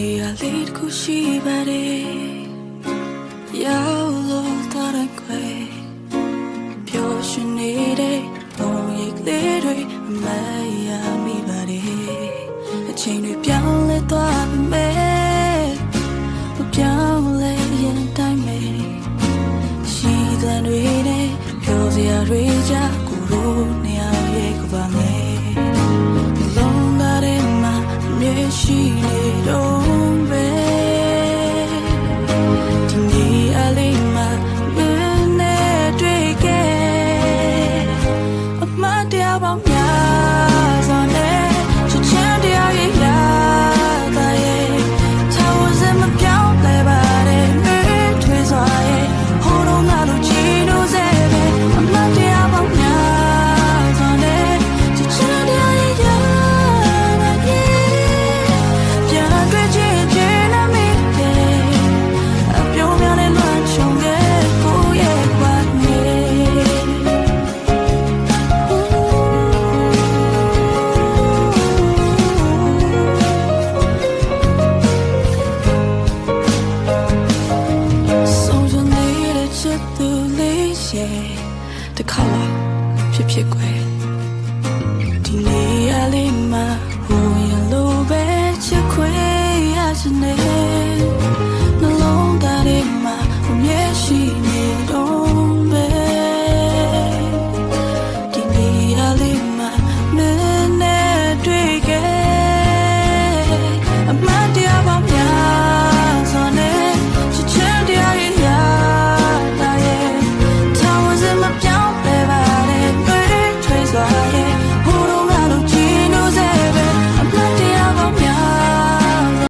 နေရာလေးတစ်ခုရှိပါတယ်ရောက်လို့တော့တဲ့ခွေပျော်ရွှင်နေတဲ့ပုံရိပ်လေးတွေအမရမိပါတယ်အချိန်တွေပြောင်းလဲသွားပြီမဲ့မပြောင်းလဲရင်တိုင်းမဲ့ရှိတဲ့တွေနဲ့ပြောစရာတွေကြကိုယ်တို့နှစ်ယောက်ရဲ့ကဘာနဲ့လုံးကားထဲမှာမျက်ရှိနေတော့ ရှယ်တစ်ခါလာဖြစ်ဖြစ်ကွယ်ဒီနေရာလေးမှာဟိုရလိုပဲချစ်ခွေရချင်နေနှလုံးသားထဲမှာအမြဲရှိနေ